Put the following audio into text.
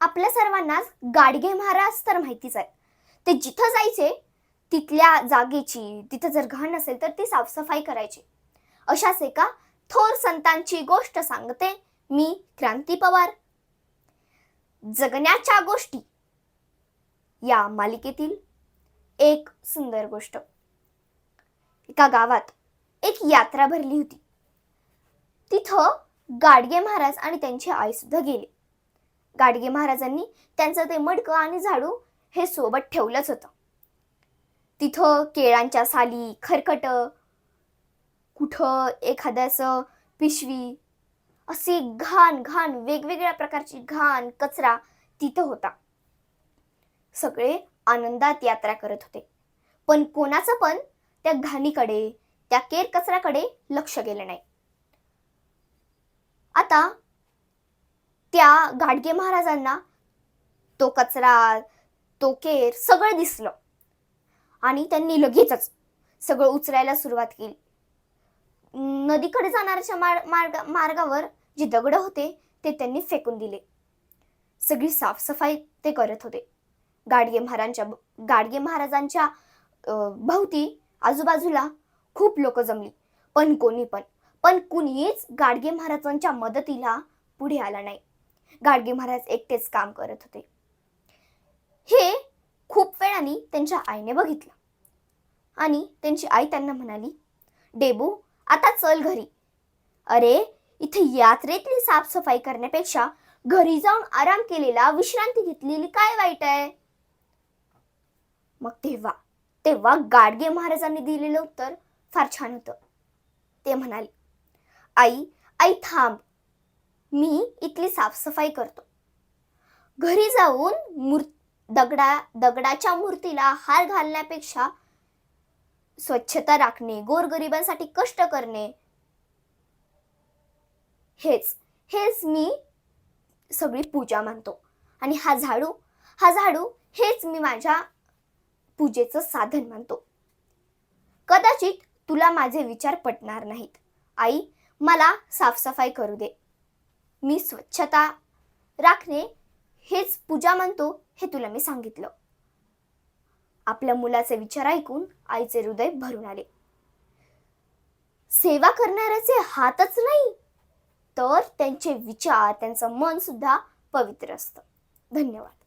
आपल्या सर्वांनाच गाडगे महाराज तर माहितीच आहे ते जिथं जायचे तिथल्या जागेची तिथं जर घाण असेल तर ती साफसफाई करायची. अशाच एका थोर संतांची गोष्ट सांगते मी क्रांती पवार. जगण्याच्या गोष्टी या मालिकेतील एक सुंदर गोष्ट. एका गावात एक यात्रा भरली होती. तिथं गाडगे महाराज आणि त्यांची आई सुद्धा गेले. गाडगे महाराजांनी त्यांचं ते मडकं आणि झाडू हे सोबत ठेवलंच होतं. तिथं केळांच्या साली खरकट कुठं एखाद्याचं पिशवी असे घाण घाण वेगवेगळ्या प्रकारची घाण कचरा तिथं होता. सगळे आनंदात यात्रा करत होते. पण कोणाचं पण त्या घाणीकडे त्या केर कचऱ्याकडे लक्ष गेलं नाही. आता त्या गाडगे महाराजांना तो कचरा तो केर सगळं दिसलं. आणि त्यांनी लगेचच सगळं उचलायला सुरुवात केली. नदीकडे जाणाऱ्याच्या मार्ग मार्ग मार्गावर जे दगड होते ते त्यांनी फेकून दिले. सगळी साफसफाई ते करत होते. गाडगे महाराजांच्या गाडगे महाराजांच्या भोवती आजूबाजूला खूप लोक जमली. पण कोणी पण पण कुणीच गाडगे महाराजांच्या मदतीला पुढे आला नाही. गाडगे महाराज एकटेच काम करत होते. हे खूप वेळाने त्यांच्या आईने बघितलं. आणि त्यांची आई त्यांना म्हणाली डेबू आता चल घरी. अरे इथे यात्रेतली साफसफाई करण्यापेक्षा घरी जाऊन आराम केलेला विश्रांती घेतलेली काय वाईट आहे? मग तेव्हा तेव्हा गाडगे महाराजांनी दिलेलं उत्तर फार छान होतं. ते म्हणाले आई आई थांब. मी इथली साफसफाई करतो. घरी जाऊन मूर् दगडा दगडाच्या मूर्तीला हार घालण्यापेक्षा स्वच्छता राखणे गोरगरिबांसाठी कष्ट करणे हेच हेच मी सगळी पूजा मानतो. आणि हा झाडू हा झाडू हेच मी माझ्या पूजेचं साधन मानतो. कदाचित तुला माझे विचार पटणार नाहीत. आई मला साफसफाई करू दे. मी स्वच्छता राखणे हेच पूजा मानतो हे तुला मी सांगितलं. आपल्या मुलाचे विचार ऐकून आईचे हृदय भरून आले. सेवा करणाऱ्याचे हातच नाही तर त्यांचे विचार त्यांचं मन सुद्धा पवित्र असतं. धन्यवाद.